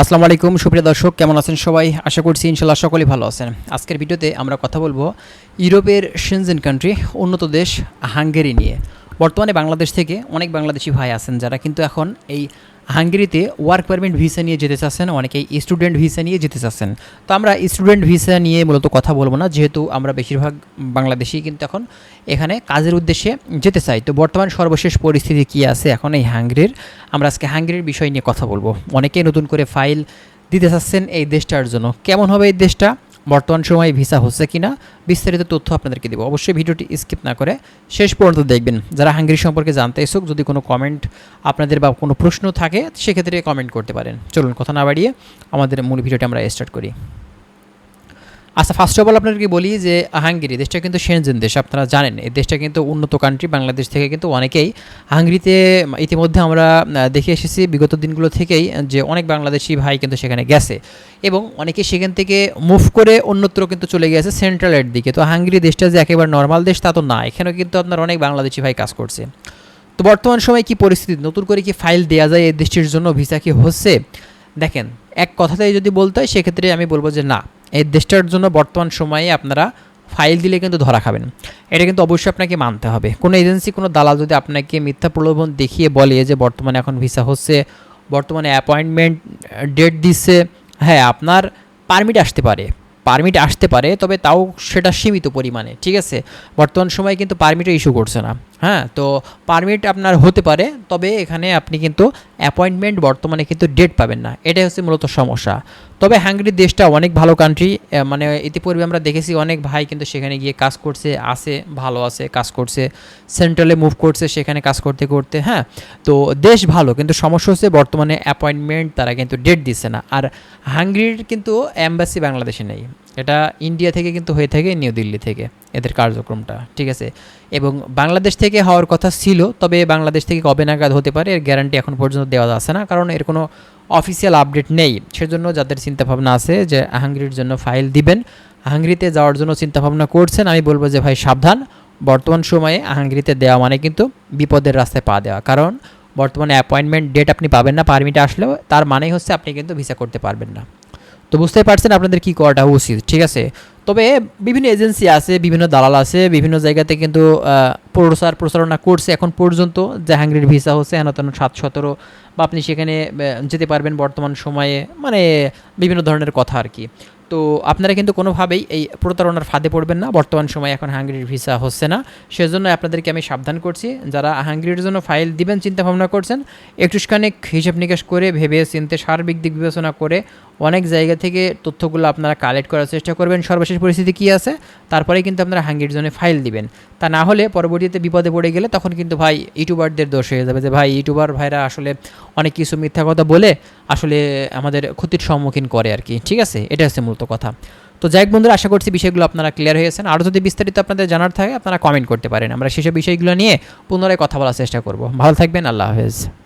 আসসালামু আলাইকুম, সুপ্রিয় দর্শক, কেমন আছেন সবাই? আশা করছি ইনশাল্লাহ সকলেই ভালো আছেন। আজকের ভিডিওতে আমরা কথা বলব ইউরোপের সেনজেন কান্ট্রি উন্নত দেশ হাঙ্গেরি নিয়ে। বর্তমানে বাংলাদেশ থেকে অনেক বাংলাদেশি ভাই আছেন যারা কিন্তু এখন এই হাঙ্গেরিতে ওয়ার্ক পারমিট ভিসা নিয়ে যেতে চাচ্ছেন অনেকেই স্টুডেন্ট ভিসা নিয়ে যেতে চাচ্ছেন। তো আমরা স্টুডেন্ট ভিসা নিয়ে মূলত কথা বলব না, যেহেতু আমরা বেশিরভাগ বাংলাদেশি কিন্তু এখন এখানে কাজের উদ্দেশ্যে যেতে চাই। তো বর্তমান সর্বশেষ পরিস্থিতি কী আছে এখন এই হাঙ্গেরির? আমরা আজকে হাঙ্গেরির বিষয় নিয়ে কথা বলব। অনেকেই নতুন করে ফাইল দিতে চাচ্ছেন এই দেশটার জন্য। কেমন হবে এই দেশটা? বর্তমান সময়ে ভিসা হচ্ছে কি না বিস্তারিত তথ্য আপনাদেরকে দেবো। অবশ্যই ভিডিওটি স্কিপ না করে শেষ পর্যন্ত দেখবেন। যারা হাঙ্গেরি সম্পর্কে জানতে এসুক যদি কোনো কমেন্ট আপনাদের বা কোনো প্রশ্ন থাকে, সেক্ষেত্রে কমেন্ট করতে পারেন। চলুন, কথা না বাড়িয়ে আমাদের মূল ভিডিওটি আমরা স্টার্ট করি। আচ্ছা ফার্স্ট অফ অল আপনাদেরকে বলি যে, হাঙ্গেরি দেশটা কিন্তু সেনজেন দেশ, আপনারা জানেন। এই দেশটা কিন্তু উন্নত কান্ট্রি বাংলাদেশ থেকে কিন্তু অনেকেই হাঙ্গেরিতে, ইতিমধ্যে আমরা দেখে এসেছি বিগত দিনগুলো থেকেই যে, অনেক বাংলাদেশি ভাই কিন্তু সেখানে গেছে। এবং অনেকে সেখান থেকে মুভ করে অন্যত্র কিন্তু চলে গেছে সেন্ট্রালের দিকে। তো হাঙ্গেরি দেশটা যে একেবারে নর্মাল দেশ, তা তো না। এখানেও কিন্তু আপনার অনেক বাংলাদেশি ভাই কাজ করছে। তো বর্তমান সময় কি পরিস্থিতি? নতুন করে কি ফাইল দেওয়া যায় এই দেশটির জন্য? ভিসা কি হচ্ছে? দেখেন, এক কথাতেই যদি বলতে হয়, সেক্ষেত্রে আমি বলব যে না। এই দেশটার জন্য বর্তমান সময়ে আপনারা ফাইল দিলে কিন্তু ধরা খাবেন। এটা কিন্তু অবশ্যই আপনাকে মানতে হবে। কোনো এজেন্সি, কোনো দালাল যদি আপনাকে মিথ্যা প্রলোভন দেখিয়ে বলে যে বর্তমানে এখন ভিসা হচ্ছে, বর্তমানে অ্যাপয়েন্টমেন্ট ডেট দিচ্ছে হ্যাঁ আপনার পারমিট আসতে পারে। পারমিট আসতে পারে, তবে তাও সেটা সীমিত পরিমাণে, ঠিক আছে? বর্তমান সময়ে কিন্তু পারমিটও ইস্যু করছে না। হ্যাঁ তো পারমিট আপনার হতে পারে, তবে এখানে আপনি কিন্তু অ্যাপয়েন্টমেন্ট বর্তমানে কিন্তু ডেট পাবেন না। এটাই হচ্ছে মূলত সমস্যা। তবে হাঙ্গেরি দেশটা অনেক ভালো কান্ট্রি মানে ইতিপূর্বে আমরা দেখেছি অনেক ভাই কিন্তু সেখানে গিয়ে কাজ করছে, আছে, ভালো আছে, কাজ করছে সেন্ট্রালে মুভ করছে, সেখানে কাজ করতে করতে হ্যাঁ তো দেশ ভালো, কিন্তু সমস্যা হচ্ছে বর্তমানে অ্যাপয়েন্টমেন্ট তারা কিন্তু ডেট দিচ্ছে না। আর হাঙ্গেরির কিন্তু অ্যাম্বাসি বাংলাদেশে নেই। এটা ইন্ডিয়া থেকে কিন্তু হয়ে থাকে নিউ দিল্লি থেকে এদের কার্যক্রমটা, ঠিক আছে? এবং বাংলাদেশ থেকে হওয়ার কথা ছিল, তবে বাংলাদেশ থেকে কবে নাগাদ হতে পারে এর গ্যারান্টি এখন পর্যন্ত দেওয়া যাচ্ছে না, কারণ এর কোনো অফিসিয়াল আপডেট নেই। সেজন্য যাদের চিন্তাভাবনা আছে যে হাঙ্গেরির জন্য ফাইল দিবেন হাঙ্গেরিতে যাওয়ার জন্য চিন্তাভাবনা করছেন, আমি বলব যে ভাই সাবধান। বর্তমান সময়ে হাঙ্গেরিতে দেওয়া মানে কিন্তু বিপদের রাস্তায় পা দেওয়া, কারণ বর্তমানে অ্যাপয়েন্টমেন্ট ডেট আপনি পাবেন না পারমিট আসলেও তার মানেই হচ্ছে আপনি কিন্তু ভিসা করতে পারবেন না। তো বুঝতেই পারছেন আপনাদের কী করাটা উচিত, ঠিক আছে? তবে বিভিন্ন এজেন্সি আছে বিভিন্ন দালাল আছে বিভিন্ন জায়গাতে কিন্তু আহ, প্রচার প্রচারণা করছে এখন পর্যন্ত। জাহাঙ্গীর ভিসা হচ্ছে হেন তেন সাত সতেরো। বা আপনি সেখানে যেতে পারবেন বর্তমান সময়ে মানে বিভিন্ন ধরনের কথা আর কি। তো আপনারা কিন্তু কোনোভাবেই এই প্রতারণার ফাঁদে পড়বেন না। বর্তমান সময়ে এখন হাঙ্গেরির ভিসা হচ্ছে না। সেজন্য আপনাদেরকে আমি সাবধান করছি। যারা হাঙ্গেরির জন্য ফাইল দিবেন চিন্তা ভাবনা করছেন একটুখানিক হিসাব নিকাশ করে ভেবে চিনতে সার্বিক দিক বিবেচনা করে অনেক জায়গা থেকে তথ্যগুলো আপনারা কালেক্ট করার চেষ্টা করবেন। সর্বশেষ পরিস্থিতি কী আছে? তারপরে কিন্তু আপনারা হাঙ্গেরির জন্য ফাইল দিবেন। তা না হলে পরবর্তীতে বিপদে পড়ে গেলে তখন কিন্তু ভাই ইউটিউবারদের দোষ হয়ে যাবে যে, ভাই, ইউটিউবার ভাইরা আসলে অনেক কিছু মিথ্যা কথা বলে আসলে আমাদের ক্ষতির সম্মুখীন করে আর কি। ঠিক আছে? এটা হচ্ছে মূলত কথা। তো যাই বন্ধুরা, আশা করছি বিষয়গুলো আপনারা ক্লিয়ার হয়েছেন। আরও যদি বিস্তারিত আপনাদের জানার থাকে, আপনারা কমেন্ট করতে পারেন। আমরা সেসব বিষয়গুলো নিয়ে পুনরায় কথা বলার চেষ্টা করব। ভালো থাকবেন, আল্লাহ হাফেজ।